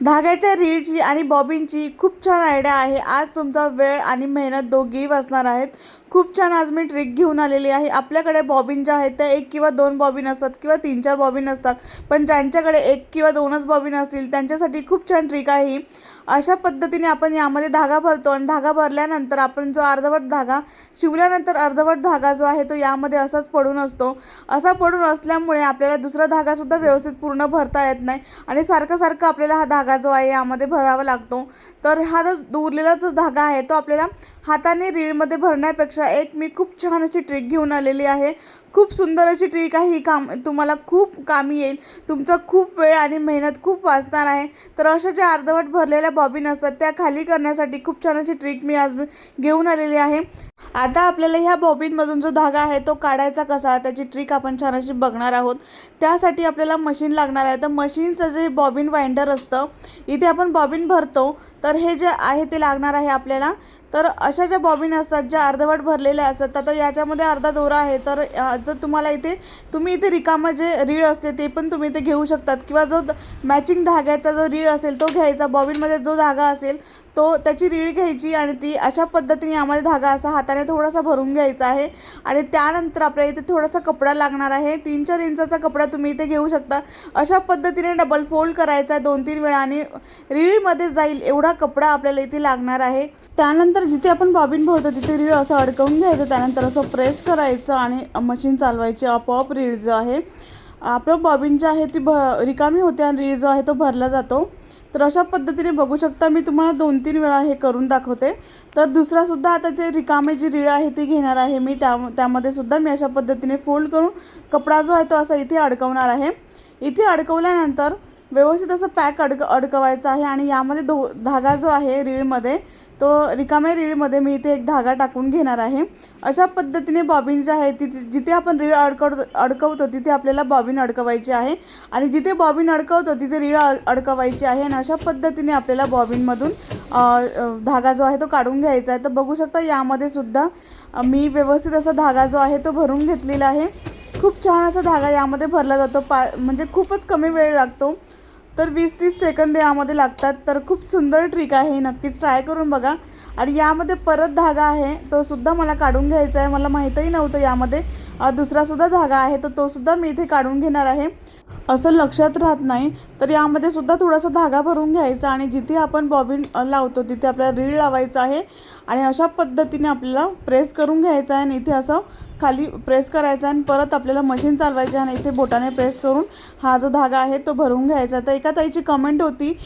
धाग्याच्या रीडची आणि बॉबिनची खूप छान आयडिया आहे. आज तुमचा वेळ आणि मेहनत दोघेही वाचणार आहेत. खूप छान आज मी ट्रिक घेऊन आलेली आहे. आपल्याकडे बॉबिन ज्या आहेत त्या एक किंवा दोन बॉबिन असतात किंवा तीन चार बॉबिन असतात. पण ज्यांच्याकडे एक किंवा दोनच बॉबिन असतील त्यांच्यासाठी खूप छान ट्रिक आहे अशा पद्धतीने आपण यामध्ये धागा भरतो आणि धागा भरल्यानंतर आपण जो अर्धवट धागा शिवल्यानंतर अर्धवट धागा जो आहे तो यामध्ये असाच पडून असतो. असा पडून असल्यामुळे आपल्याला दुसरा धागासुद्धा व्यवस्थित पूर्ण भरता येत नाही आणि सारखं सारखं आपल्याला हा धागा जो आहे यामध्ये भरावा लागतो. तर हा जो उरलेला जो धागा आहे तो आपल्याला हाताने रीळमध्ये भरण्यापेक्षा एक मी खूप छान अशी ट्रिक घेऊन आलेली आहे. खूप सुंदर अशी ट्रिक आहे. ही काम तुम्हाला खूप कामी येईल. तुमचा खूप वेळ आणि मेहनत खूप वाचणार आहे. तर अशा ज्या अर्धवट भरलेल्या बॉबिन असतात त्या खाली करण्यासाठी खूप छान अशी ट्रिक मी आज घेऊन आलेली आहे. आता आपल्याला ह्या बॉबीनमधून जो धागा आहे तो काढायचा कसा? त्याची ट्रिक आपण छान अशी बघणार आहोत. त्यासाठी आपल्याला मशीन लागणार आहे. तर मशीनचं जे बॉबिन वाइंडर असतं इथे आपण बॉबीन भरतो. तर हे जे आहे ते लागणार आहे आपल्याला. तर अशा ज्या बॉबिन असतात ज्या अर्धवट भरलेल्या असतात आता याच्यामध्ये अर्धा दोरा आहे. तर जर तुम्हाला इथे तुम्ही इथे रिकामं जे रीळ असते ते पण तुम्ही इथे घेऊ शकतात. किंवा जो मॅचिंग धाग्याचा जो रीळ असेल तो घ्यायचा. बॉबिनमध्ये जो धागा असेल तो त्याची रीळ घ्यायची आणि ती अशा पद्धतीने यामध्ये धागा असा हाताने थोडासा भरून घ्यायचा आहे. आणि त्यानंतर आपल्या इथे थोडासा कपडा लागणार आहे. तीन चार इंचाचा कपडा तुम्ही इथे घेऊ शकता. अशा पद्धतीने डबल फोल्ड करायचा आहे दोन तीन वेळा आणि रीळमध्ये जाईल एवढा कपडा आपल्याला इथे लागणार आहे. त्यानंतर जिथे आपण बॉबिन भरतो तिथे रीळ असं अडकवून घ्यायचं. त्यानंतर असं प्रेस करायचं आणि मशीन चालवायची आपोआप रीळ जो आहे. आपलं बॉबिन जे आहे ती भ रिकामी होते आणि रीळ जो आहे तो भरला जातो. तर अशा पद्धतीने बघू शकता मी तुम्हाला दोन तीन वेळा हे करून दाखवते. तर दुसरासुद्धा आता ते रिकामे जी रीळ आहे ती घेणार आहे मी. त्या त्यामध्ये सुद्धा मी अशा पद्धतीने फोल्ड करून कपडा जो आहे तो असा इथे अडकवणार आहे. इथे अडकवल्यानंतर व्यवस्थित असं पॅक अडक अडकवायचं आहे आणि यामध्ये दो धागा जो आहे रीळमध्ये तो रिकाम्या रीळमध्ये मी इथे एक धागा टाकून घेणार आहे. अशा पद्धतीने बॉबिन जे आहे तिथे जिथे आपण रीळ अडकड अडकवतो तिथे आपल्याला बॉबिन अडकवायची आहे. आणि जिथे बॉबिन अडकवतो तिथे रीळ अड- अडकवायची आहे. आणि अशा पद्धतीने आपल्याला बॉबिनमधून धागा जो आहे तो काढून घ्यायचा आहे. तर बघू शकता यामध्ये सुद्धा मी व्यवस्थित असा धागा जो आहे तो भरून घेतलेला आहे. खूप छान असा धागा यामध्ये भरला जातो. पा म्हणजे खूपच कमी वेळ लागतो. तर वीस तीस सेकंद यामध्ये लागतात. तर खूप सुंदर ट्रिक आहे. नक्कीच ट्राय करून बघा. आणि यामध्ये परत धागा आहे. तो सुद्धा मला काढून घ्यायचा आहे. मला माहीतही नव्हतं यामध्ये. दुसरासुद्धा धागा आहे. तर तो सुद्धा मी इथे काढून घेणार आहे. असं लक्षात राहत नाही. तर यामध्ये सुद्धा थोडासा धागा भरून घ्यायचा आणि जिथे आपण बॉबिन लावतो तिथे आपल्याला रीळ लावायचं आहे. आणि अशा पद्धतीने आपल्याला प्रेस करून घ्यायचा आहे. आणि इथे असं खाली प्रेस करायचा आणि परत आपल्याला मशीन चालवायची आहे आणि इथे बोटाने प्रेस करून हा जो धागा आहे तो भरून घ्यायचा. तर एका ताईची कमेंट होती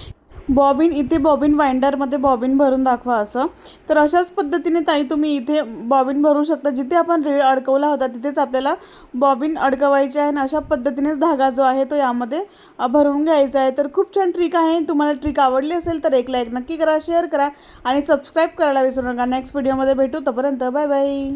बॉबिन इथे बॉबिन वाइंडरमध्ये बॉबिन भरून दाखवा असं. तर अशाच पद्धतीने ताई तुम्ही इथे बॉबिन भरू शकता. जिथे आपण रीळ अडकवला होता तिथेच आपल्याला बॉबिन अडकवायची आहे आणि अशा पद्धतीनेच धागा जो आहे तो यामध्ये भरून घ्यायचा आहे. तर खूप छान ट्रिक आहे. तुम्हाला ट्रिक आवडली असेल तर एक लाईक नक्की करा शेअर करा आणि सबस्क्राईब करायला विसरू नका. नेक्स्ट व्हिडिओमध्ये भेटू. तोपर्यंत बाय बाय